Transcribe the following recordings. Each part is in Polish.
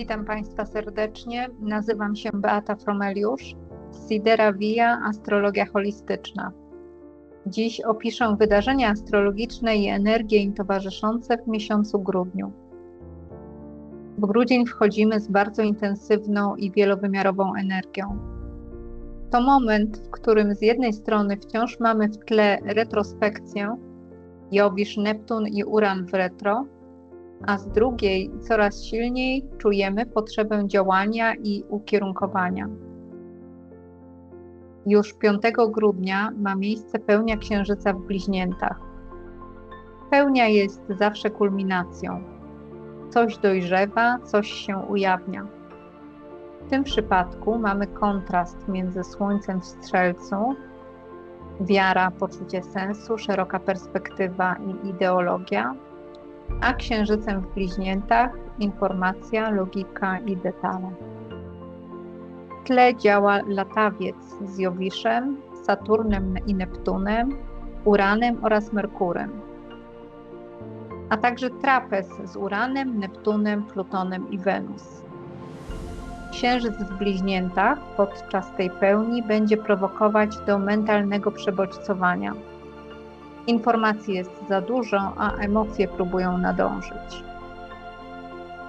Witam Państwa serdecznie. Nazywam się Beata Fromeliusz. Sidera Via Astrologia Holistyczna. Dziś opiszę wydarzenia astrologiczne i energie im towarzyszące w miesiącu grudniu. W grudzień wchodzimy z bardzo intensywną i wielowymiarową energią. To moment, w którym z jednej strony wciąż mamy w tle retrospekcję, Jowisz, Neptun i Uran w retro, a z drugiej coraz silniej czujemy potrzebę działania i ukierunkowania. Już 5 grudnia ma miejsce pełnia księżyca w bliźniętach. Pełnia jest zawsze kulminacją. Coś dojrzewa, coś się ujawnia. W tym przypadku mamy kontrast między Słońcem w Strzelcu, wiara, poczucie sensu, szeroka perspektywa i ideologia, a księżycem w bliźniętach informacja, logika i detale. W tle działa latawiec z Jowiszem, Saturnem i Neptunem, Uranem oraz Merkurem, a także trapez z Uranem, Neptunem, Plutonem i Wenus. Księżyc w bliźniętach podczas tej pełni będzie prowokować do mentalnego przebodźcowania Informacji jest za dużo, a emocje próbują nadążyć.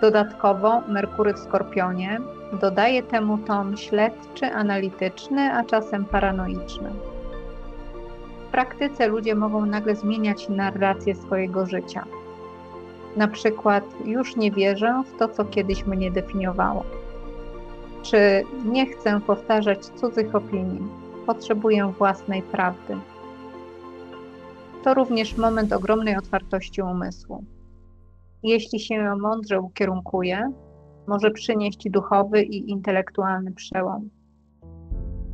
Dodatkowo Merkury w Skorpionie dodaje temu ton śledczy, analityczny, a czasem paranoiczny. W praktyce ludzie mogą nagle zmieniać narrację swojego życia. Na przykład, już nie wierzę w to, co kiedyś mnie definiowało. Czy nie chcę powtarzać cudzych opinii, potrzebuję własnej prawdy to również moment ogromnej otwartości umysłu. Jeśli się ją mądrze ukierunkuje, może przynieść duchowy i intelektualny przełom.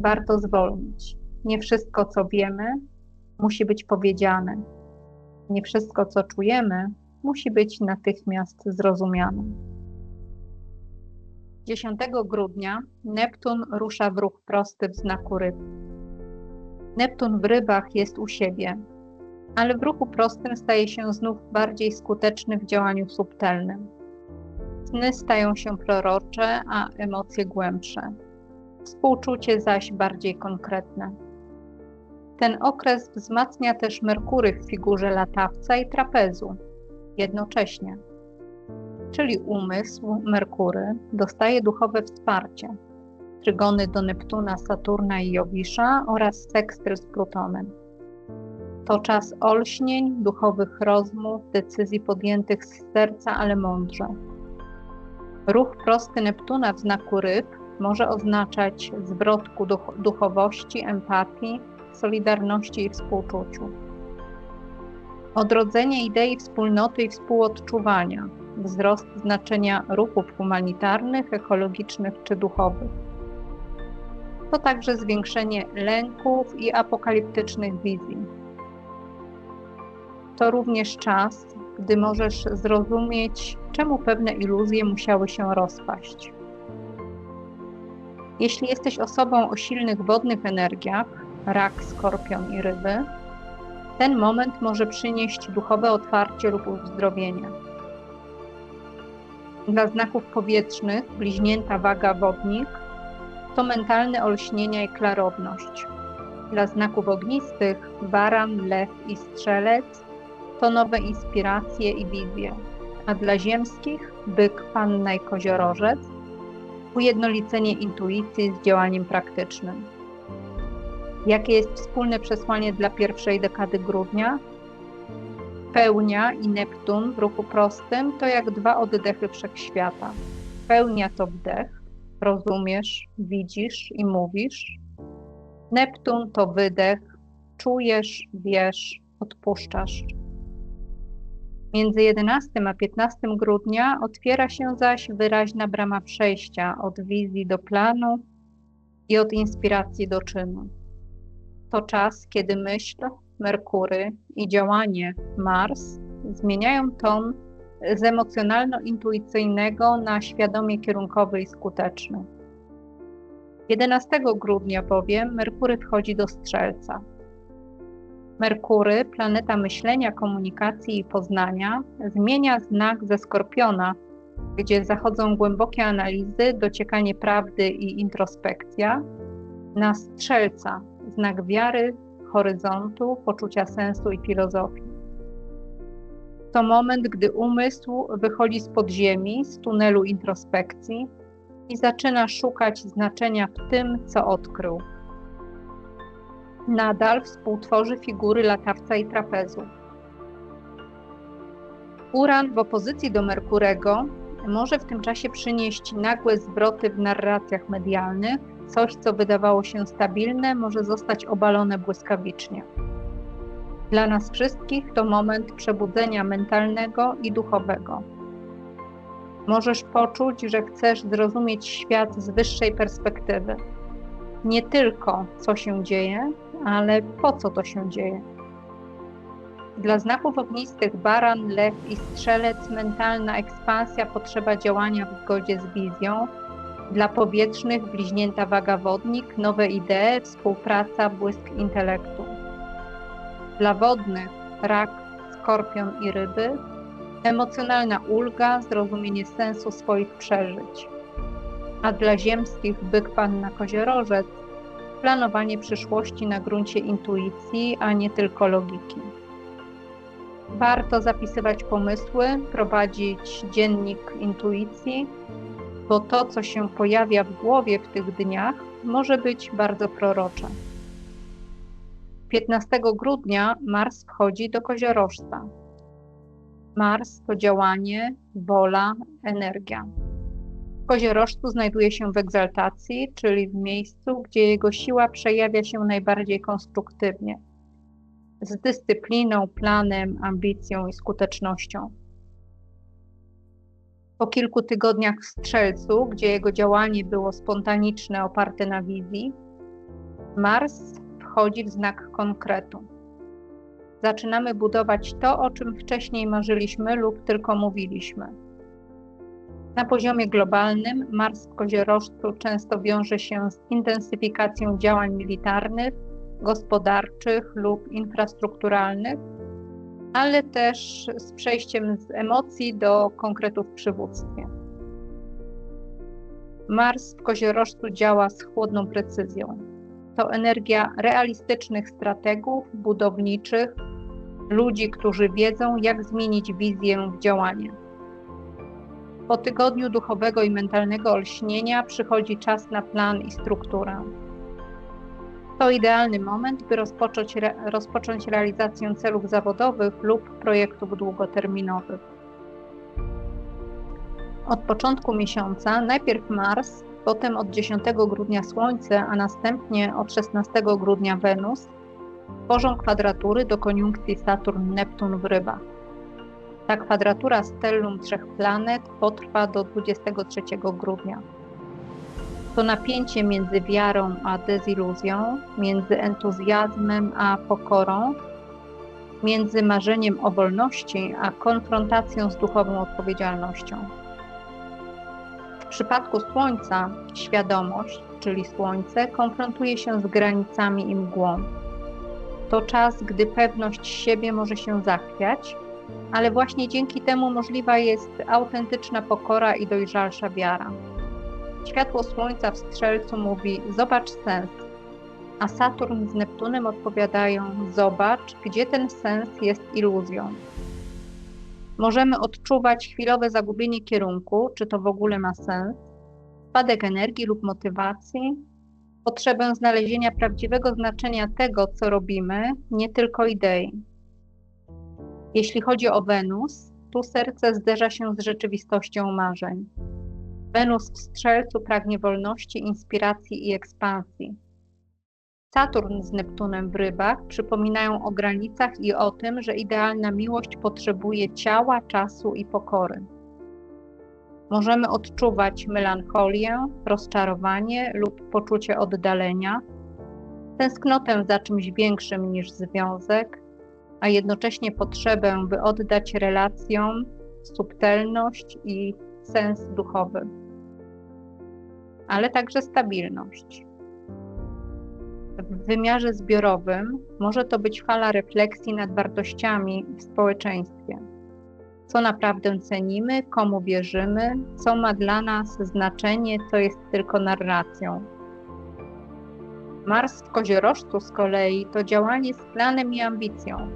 Warto zwolnić. Nie wszystko, co wiemy, musi być powiedziane. Nie wszystko, co czujemy, musi być natychmiast zrozumiane. 10 grudnia Neptun rusza w ruch prosty w znaku ryb. Neptun w rybach jest u siebie, ale w ruchu prostym staje się znów bardziej skuteczny w działaniu subtelnym. Sny stają się prorocze, a emocje głębsze. Współczucie zaś bardziej konkretne. Ten okres wzmacnia też Merkury w figurze latawca i trapezu jednocześnie. Czyli umysł Merkury dostaje duchowe wsparcie, trygony do Neptuna, Saturna i Jowisza oraz sekstyl z Plutonem. To czas olśnień, duchowych rozmów, decyzji podjętych z serca, ale mądrze. Ruch prosty Neptuna w znaku ryb może oznaczać zwrot ku duch duchowości, empatii, solidarności i współczuciu. Odrodzenie idei wspólnoty i współodczuwania, wzrost znaczenia ruchów humanitarnych, ekologicznych czy duchowych. To także zwiększenie lęków i apokaliptycznych wizji to również czas, gdy możesz zrozumieć, czemu pewne iluzje musiały się rozpaść. Jeśli jesteś osobą o silnych wodnych energiach, rak, skorpion i ryby, ten moment może przynieść duchowe otwarcie lub uzdrowienie. Dla znaków powietrznych, bliźnięta waga wodnik, to mentalne olśnienia i klarowność. Dla znaków ognistych, baran, lew i strzelec, to nowe inspiracje i wizje, a dla ziemskich byk, panna i koziorożec ujednolicenie intuicji z działaniem praktycznym. Jakie jest wspólne przesłanie dla pierwszej dekady grudnia? Pełnia i Neptun w ruchu prostym to jak dwa oddechy wszechświata. Pełnia to wdech, rozumiesz, widzisz i mówisz. Neptun to wydech, czujesz, wiesz, odpuszczasz. Między 11 a 15 grudnia otwiera się zaś wyraźna brama przejścia od wizji do planu i od inspiracji do czynu. To czas, kiedy myśl, Merkury i działanie Mars zmieniają ton z emocjonalno-intuicyjnego na świadomie kierunkowy i skuteczny. 11 grudnia bowiem Merkury wchodzi do Strzelca. Merkury, planeta myślenia, komunikacji i poznania, zmienia znak ze skorpiona gdzie zachodzą głębokie analizy, dociekanie prawdy i introspekcja, na strzelca, znak wiary, horyzontu, poczucia sensu i filozofii. To moment, gdy umysł wychodzi z podziemi, z tunelu introspekcji i zaczyna szukać znaczenia w tym, co odkrył. Nadal współtworzy figury latawca i trapezu. Uran w opozycji do Merkurego może w tym czasie przynieść nagłe zwroty w narracjach medialnych, coś co wydawało się stabilne może zostać obalone błyskawicznie. Dla nas wszystkich to moment przebudzenia mentalnego i duchowego. Możesz poczuć, że chcesz zrozumieć świat z wyższej perspektywy. Nie tylko co się dzieje, ale po co to się dzieje. Dla znaków ognistych baran, lew i strzelec mentalna ekspansja potrzeba działania w zgodzie z wizją. Dla powietrznych bliźnięta waga wodnik, nowe idee, współpraca, błysk intelektu. Dla wodnych rak, skorpion i ryby, emocjonalna ulga, zrozumienie sensu swoich przeżyć. A dla ziemskich byk panna koziorożec, planowanie przyszłości na gruncie intuicji, a nie tylko logiki. Warto zapisywać pomysły, prowadzić dziennik intuicji, bo to, co się pojawia w głowie w tych dniach, może być bardzo prorocze. 15 grudnia Mars wchodzi do koziorożca. Mars to działanie, wola, energia. Koziorożcu znajduje się w egzaltacji, czyli w miejscu, gdzie jego siła przejawia się najbardziej konstruktywnie z dyscypliną, planem, ambicją i skutecznością. Po kilku tygodniach w Strzelcu, gdzie jego działanie było spontaniczne, oparte na wizji, Mars wchodzi w znak konkretu. Zaczynamy budować to, o czym wcześniej marzyliśmy lub tylko mówiliśmy. Na poziomie globalnym Mars w koziorożcu często wiąże się z intensyfikacją działań militarnych, gospodarczych lub infrastrukturalnych, ale też z przejściem z emocji do konkretów w przywództwie. Mars w koziorożcu działa z chłodną precyzją. To energia realistycznych strategów, budowniczych, ludzi, którzy wiedzą, jak zmienić wizję w działanie. Po tygodniu duchowego i mentalnego olśnienia przychodzi czas na plan i strukturę. To idealny moment, by rozpocząć, rozpocząć realizację celów zawodowych lub projektów długoterminowych. Od początku miesiąca najpierw Mars, potem od 10 grudnia Słońce, a następnie od 16 grudnia Wenus tworzą kwadratury do koniunkcji Saturn-Neptun w rybach. Ta kwadratura stellum trzech planet potrwa do 23 grudnia to napięcie między wiarą a deziluzją, między entuzjazmem a pokorą, między marzeniem o wolności a konfrontacją z duchową odpowiedzialnością. W przypadku Słońca świadomość, czyli Słońce, konfrontuje się z granicami i mgłą. To czas, gdy pewność siebie może się zachwiać, ale właśnie dzięki temu możliwa jest autentyczna pokora i dojrzalsza wiara. Światło Słońca w Strzelcu mówi: Zobacz sens. A Saturn z Neptunem odpowiadają: Zobacz, gdzie ten sens jest iluzją. Możemy odczuwać chwilowe zagubienie kierunku, czy to w ogóle ma sens, spadek energii lub motywacji, potrzebę znalezienia prawdziwego znaczenia tego, co robimy, nie tylko idei. Jeśli chodzi o Wenus, tu serce zderza się z rzeczywistością marzeń. Wenus w Strzelcu pragnie wolności, inspiracji i ekspansji. Saturn z Neptunem w rybach przypominają o granicach i o tym, że idealna miłość potrzebuje ciała, czasu i pokory. Możemy odczuwać melancholię, rozczarowanie lub poczucie oddalenia, tęsknotę za czymś większym niż związek, a jednocześnie potrzebę, by oddać relacjom subtelność i sens duchowy, ale także stabilność. W wymiarze zbiorowym może to być fala refleksji nad wartościami w społeczeństwie. Co naprawdę cenimy, komu wierzymy, co ma dla nas znaczenie, co jest tylko narracją. Mars w koziorożcu z kolei to działanie z planem i ambicją,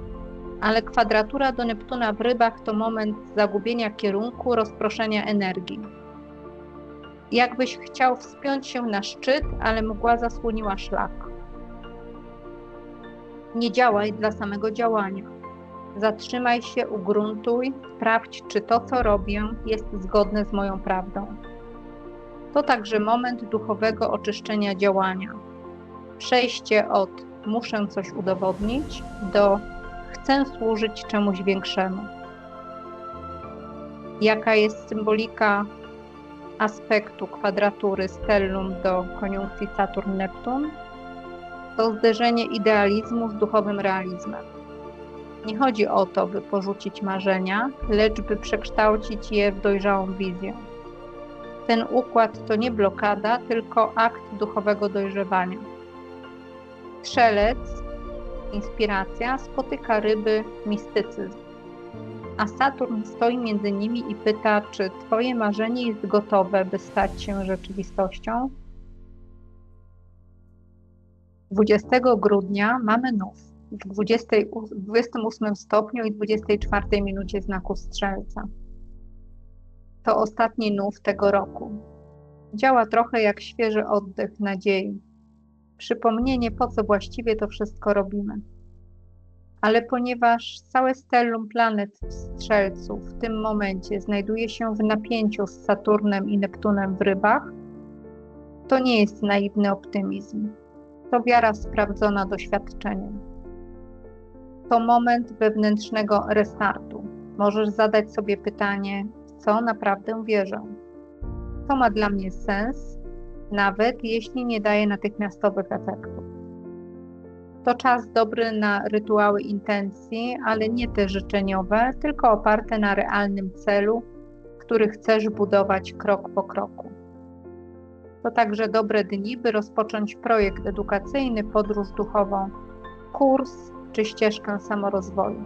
ale kwadratura do Neptuna w rybach to moment zagubienia kierunku, rozproszenia energii. Jakbyś chciał wspiąć się na szczyt, ale mgła zasłoniła szlak. Nie działaj dla samego działania. Zatrzymaj się, ugruntuj, sprawdź, czy to, co robię, jest zgodne z moją prawdą. To także moment duchowego oczyszczenia działania. Przejście od muszę coś udowodnić do chcę służyć czemuś większemu. Jaka jest symbolika aspektu kwadratury stellum do koniunkcji Saturn-Neptun? To zderzenie idealizmu z duchowym realizmem. Nie chodzi o to, by porzucić marzenia, lecz by przekształcić je w dojrzałą wizję. Ten układ to nie blokada, tylko akt duchowego dojrzewania. Strzelec, inspiracja, spotyka ryby, mistycyzm. A Saturn stoi między nimi i pyta, czy Twoje marzenie jest gotowe, by stać się rzeczywistością? 20 grudnia mamy nów w 20, 28 stopniu i 24 minucie znaku Strzelca. To ostatni nów tego roku. Działa trochę jak świeży oddech nadziei. Przypomnienie, po co właściwie to wszystko robimy. Ale ponieważ całe stellum planet w Strzelcu w tym momencie znajduje się w napięciu z Saturnem i Neptunem w rybach, to nie jest naiwny optymizm. To wiara sprawdzona doświadczeniem. To moment wewnętrznego restartu. Możesz zadać sobie pytanie, co naprawdę wierzę. To ma dla mnie sens, nawet jeśli nie daje natychmiastowych efektów. To czas dobry na rytuały intencji, ale nie te życzeniowe, tylko oparte na realnym celu, który chcesz budować krok po kroku. To także dobre dni, by rozpocząć projekt edukacyjny, podróż duchową, kurs czy ścieżkę samorozwoju.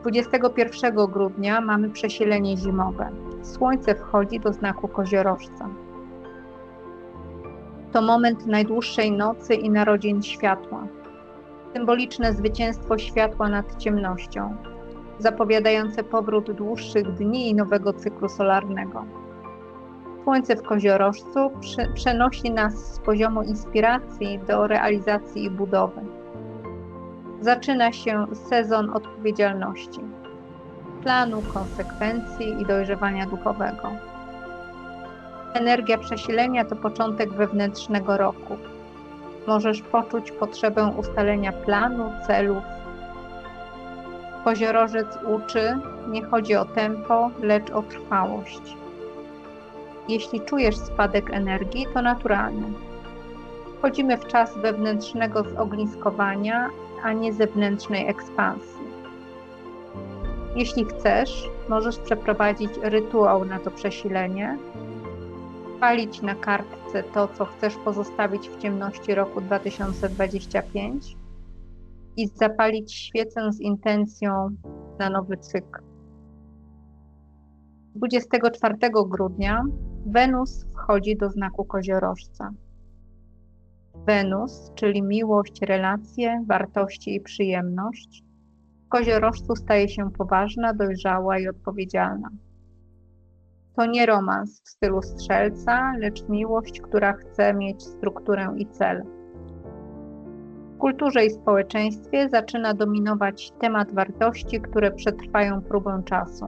21 grudnia mamy przesilenie zimowe. Słońce wchodzi do znaku koziorożca. To moment najdłuższej nocy i narodzin światła. Symboliczne zwycięstwo światła nad ciemnością, zapowiadające powrót dłuższych dni i nowego cyklu solarnego. Słońce w koziorożcu przenosi nas z poziomu inspiracji do realizacji i budowy. Zaczyna się sezon odpowiedzialności, planu, konsekwencji i dojrzewania duchowego. Energia przesilenia to początek wewnętrznego roku. Możesz poczuć potrzebę ustalenia planu, celów. Koziorożec uczy, nie chodzi o tempo, lecz o trwałość. Jeśli czujesz spadek energii, to naturalny. Wchodzimy w czas wewnętrznego zogniskowania, a nie zewnętrznej ekspansji. Jeśli chcesz, możesz przeprowadzić rytuał na to przesilenie, palić na kartce to, co chcesz pozostawić w ciemności roku 2025 i zapalić świecę z intencją na nowy cykl. 24 grudnia Wenus wchodzi do znaku koziorożca. Wenus, czyli miłość, relacje, wartości i przyjemność, w koziorożcu staje się poważna, dojrzała i odpowiedzialna. To nie romans w stylu strzelca, lecz miłość, która chce mieć strukturę i cel. W kulturze i społeczeństwie zaczyna dominować temat wartości, które przetrwają próbę czasu.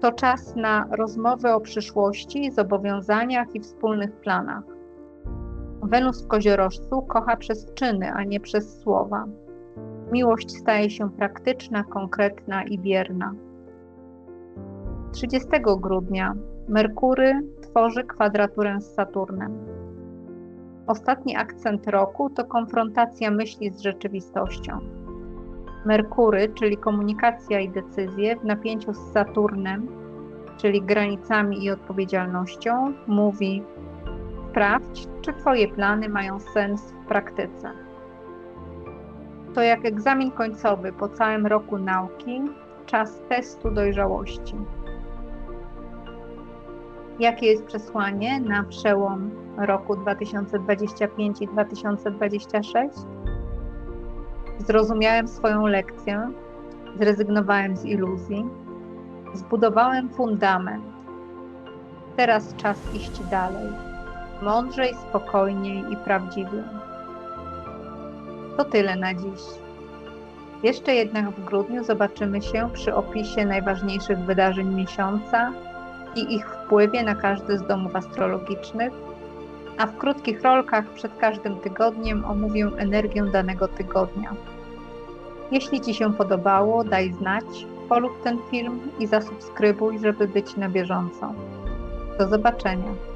To czas na rozmowy o przyszłości, zobowiązaniach i wspólnych planach. Wenus w koziorożcu kocha przez czyny, a nie przez słowa. Miłość staje się praktyczna, konkretna i wierna. 30 grudnia Merkury tworzy kwadraturę z Saturnem. Ostatni akcent roku to konfrontacja myśli z rzeczywistością. Merkury, czyli komunikacja i decyzje, w napięciu z Saturnem, czyli granicami i odpowiedzialnością, mówi: Sprawdź, czy Twoje plany mają sens w praktyce. to jak egzamin końcowy po całym roku nauki, czas testu dojrzałości. Jakie jest przesłanie na przełom roku 2025 i 2026? Zrozumiałem swoją lekcję, zrezygnowałem z iluzji, zbudowałem fundament. Teraz czas iść dalej, mądrzej, spokojniej i prawdziwie. To tyle na dziś. Jeszcze jednak w grudniu zobaczymy się przy opisie najważniejszych wydarzeń miesiąca i ich wpływie na każdy z domów astrologicznych, a w krótkich rolkach przed każdym tygodniem omówię energię danego tygodnia. Jeśli Ci się podobało, daj znać, polub ten film i zasubskrybuj, żeby być na bieżąco. Do zobaczenia.